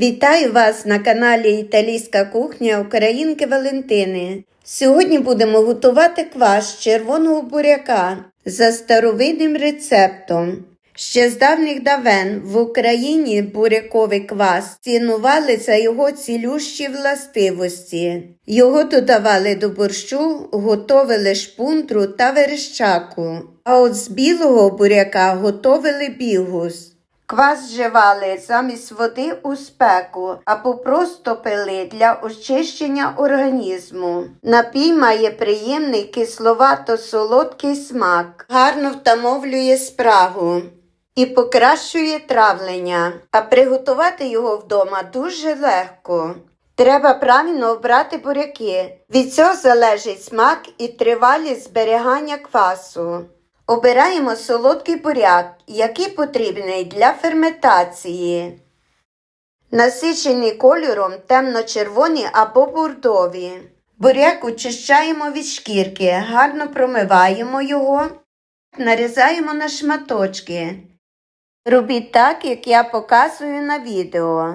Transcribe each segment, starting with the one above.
Вітаю вас на каналі Італійська кухня Українки Валентини. Сьогодні будемо готувати квас червоного буряка за старовинним рецептом. Ще з давніх давен в Україні буряковий квас цінували за його цілющі властивості. Його додавали до борщу, готовили шпундру та верещаку. А от з білого буряка готовили бігус. Квас вживали замість води у спеку або просто пили для очищення організму. Напій має приємний кисловато-солодкий смак, гарно втамовлює спрагу і покращує травлення, а приготувати його вдома дуже легко. Треба правильно обрати буряки. Від цього залежить смак і тривалість зберігання квасу. Обираємо солодкий буряк, який потрібний для ферментації. Насичений кольором темно-червоні або бурдові. Буряк очищаємо від шкірки, гарно промиваємо його, нарізаємо на шматочки. Робіть так, як я показую на відео.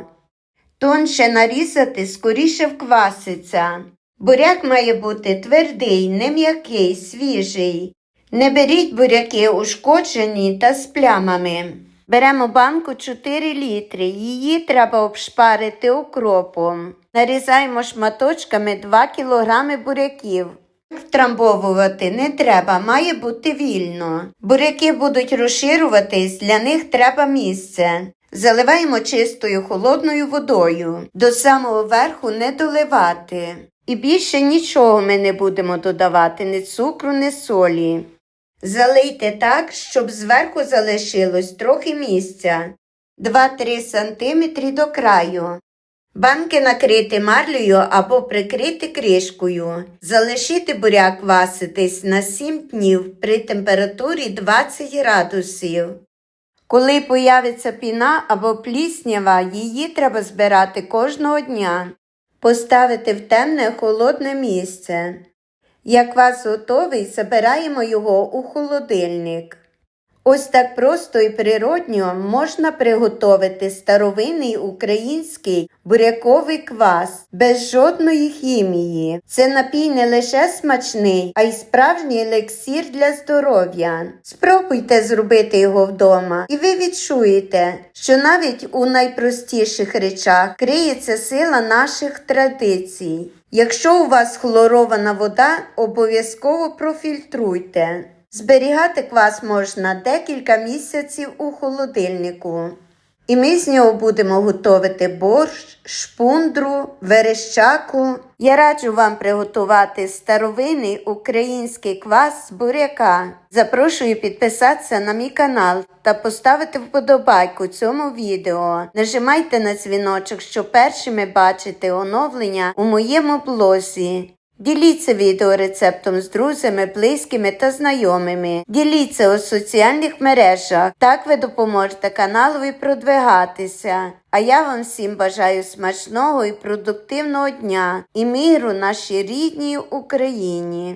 Тонше нарізати скоріше вкваситься. Буряк має бути твердий, не м'який, свіжий. Не беріть буряки ушкоджені та з плямами. Беремо банку 4 літри. Її треба обшпарити укропом. Нарізаємо шматочками 2 кг буряків. Втрамбовувати не треба, має бути вільно. Буряки будуть розширюватись, для них треба місце. Заливаємо чистою холодною водою. До самого верху не доливати. І більше нічого ми не будемо додавати, ні цукру, ні солі. Залийте так, щоб зверху залишилось трохи місця 2-3 см до краю. Банки накрити марлею або прикрити кришкою. Залишити буряк кваситись на 7 днів при температурі 20 градусів. Коли появиться піна або пліснява, її треба збирати кожного дня. Поставити в темне холодне місце. Як квас готовий, забираємо його у холодильник. Ось так просто і природньо можна приготувати старовинний український буряковий квас без жодної хімії. Це напій не лише смачний, а й справжній елексір для здоров'я. Спробуйте зробити його вдома, і ви відчуєте, що навіть у найпростіших речах криється сила наших традицій. Якщо у вас хлорована вода, обов'язково профільтруйте. Зберігати квас можна декілька місяців у холодильнику. І ми з нього будемо готувати борщ, шпундру, верещаку. Я раджу вам приготувати старовинний український квас з буряка. Запрошую підписатися на мій канал та поставити вподобайку цьому відео. Нажимайте на дзвіночок, щоб першими бачити оновлення у моєму блозі. Діліться відеорецептом з друзями, близькими та знайомими. Діліться у соціальних мережах. Так ви допоможете каналові продвигатися. А я вам всім бажаю смачного і продуктивного дня і миру нашій рідній Україні.